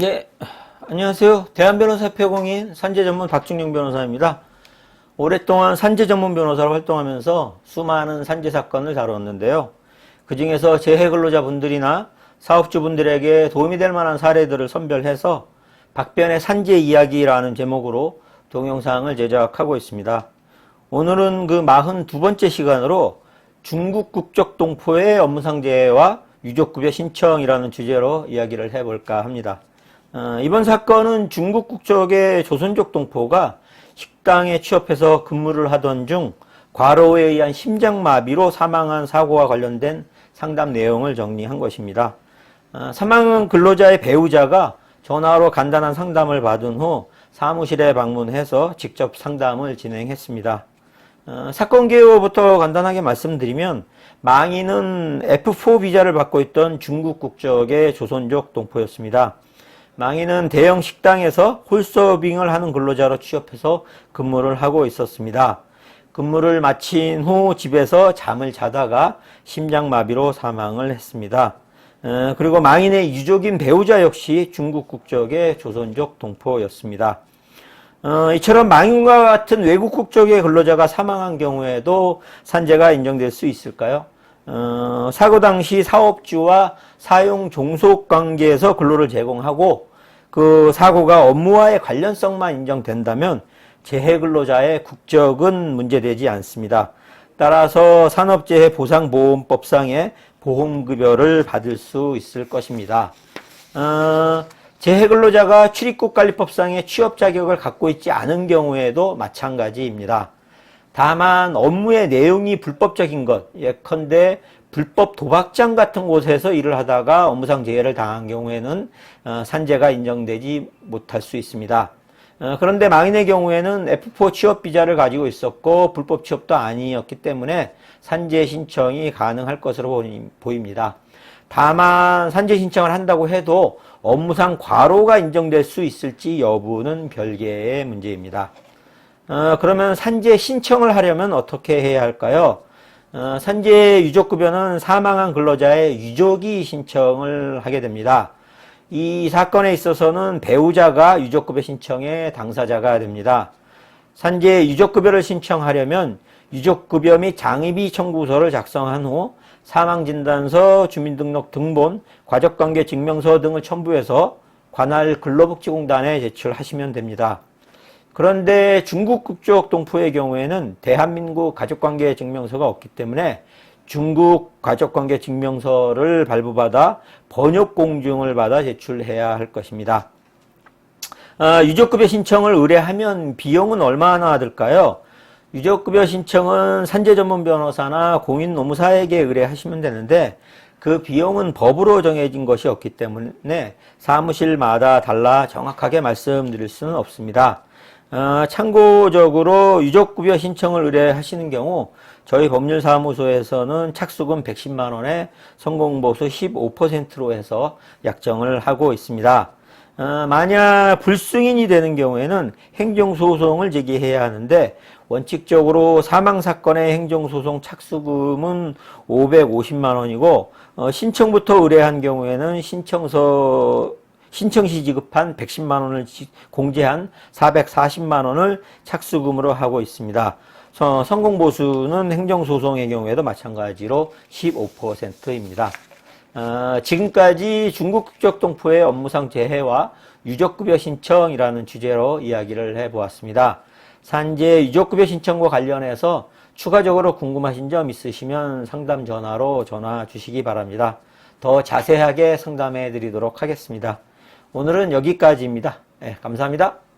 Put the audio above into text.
네, 안녕하세요. 대한변호사 협회공인 산재 전문 박중영 변호사입니다. 오랫동안 산재 전문 변호사로 활동하면서 수많은 산재 사건을 다뤘는데요. 그 중에서 재해근로자분들이나 사업주분들에게 도움이 될 만한 사례들을 선별해서 박변의 산재 이야기라는 제목으로 동영상을 제작하고 있습니다. 오늘은 그 42번째 시간으로 중국 국적 동포의 업무상 재해와 유족급여 신청이라는 주제로 이야기를 해볼까 합니다. 어, 이번 사건은 중국 국적의 조선족 동포가 식당에 취업해서 근무를 하던 중 과로에 의한 심장마비로 사망한 사고와 관련된 상담 내용을 정리한 것입니다. 어, 사망한 근로자의 배우자가 전화로 간단한 상담을 받은 후 사무실에 방문해서 직접 상담을 진행했습니다. 어, 사건 개요부터 간단하게 말씀드리면 망인은 F4 비자를 받고 있던 중국 국적의 조선족 동포였습니다. 망인은 대형 식당에서 홀서빙을 하는 근로자로 취업해서 근무를 하고 있었습니다. 근무를 마친 후 집에서 잠을 자다가 심장마비로 사망을 했습니다. 어, 그리고 망인의 유족인 배우자 역시 중국 국적의 조선족 동포였습니다. 어, 이처럼 망인과 같은 외국 국적의 근로자가 사망한 경우에도 산재가 인정될 수 있을까요? 어, 사고 당시 사업주와 사용 종속 관계에서 근로를 제공하고 그 사고가 업무와의 관련성만 인정된다면 재해 근로자의 국적은 문제되지 않습니다. 따라서 산업재해 보상보험법상의 보험급여를 받을 수 있을 것입니다. 어, 재해 근로자가 출입국관리법상의 취업 자격을 갖고 있지 않은 경우에도 마찬가지입니다. 다만 업무의 내용이 불법적인 것, 예컨대 불법 도박장 같은 곳에서 일을 하다가 업무상 재해를 당한 경우에는 어, 산재가 인정되지 못할 수 있습니다. 어, 그런데 망인의 경우에는 F4 취업 비자를 가지고 있었고 불법 취업도 아니었기 때문에 산재 신청이 가능할 것으로 보입니다. 다만 산재 신청을 한다고 해도 업무상 과로가 인정될 수 있을지 여부는 별개의 문제입니다. 어, 그러면 산재 신청을 하려면 어떻게 해야 할까요? 어, 산재 유족급여는 사망한 근로자의 유족이 신청을 하게 됩니다. 이 사건에 있어서는 배우자가 유족급여 신청의 당사자가 됩니다. 산재 유족급여를 신청하려면 유족급여 및 장의비 청구서를 작성한 후 사망진단서, 주민등록 등본, 가족관계 증명서 등을 첨부해서 관할 근로복지공단에 제출하시면 됩니다. 그런데 중국 국적 동포의 경우에는 대한민국 가족관계 증명서가 없기 때문에 중국 가족관계 증명서를 발부받아 번역 공증을 받아 제출해야 할 것입니다. 아, 유족급여 신청을 의뢰하면 비용은 얼마나 들까요? 유족급여 신청은 산재 전문 변호사나 공인 노무사에게 의뢰하시면 되는데 그 비용은 법으로 정해진 것이 없기 때문에 사무실마다 달라 정확하게 말씀드릴 수는 없습니다. 어, 참고적으로 유족급여 신청을 의뢰하시는 경우 저희 법률사무소에서는 착수금 110만 원에 성공보수 15%로 해서 약정을 하고 있습니다. 어, 만약 불승인이 되는 경우에는 행정소송을 제기해야 하는데 원칙적으로 사망사건의 행정소송 착수금은 550만 원이고 어, 신청부터 의뢰한 경우에는 신청서 신청 시 지급한 110만 원을 공제한 440만 원을 착수금으로 하고 있습니다. 성공 보수는 행정소송의 경우에도 마찬가지로 15%입니다. 어, 지금까지 중국 국적 동포의 업무상 재해와 유족급여 신청이라는 주제로 이야기를 해보았습니다. 산재 유족급여 신청과 관련해서 추가적으로 궁금하신 점 있으시면 상담 전화로 전화 주시기 바랍니다. 더 자세하게 상담해 드리도록 하겠습니다. 오늘은 여기까지입니다. 네, 감사합니다.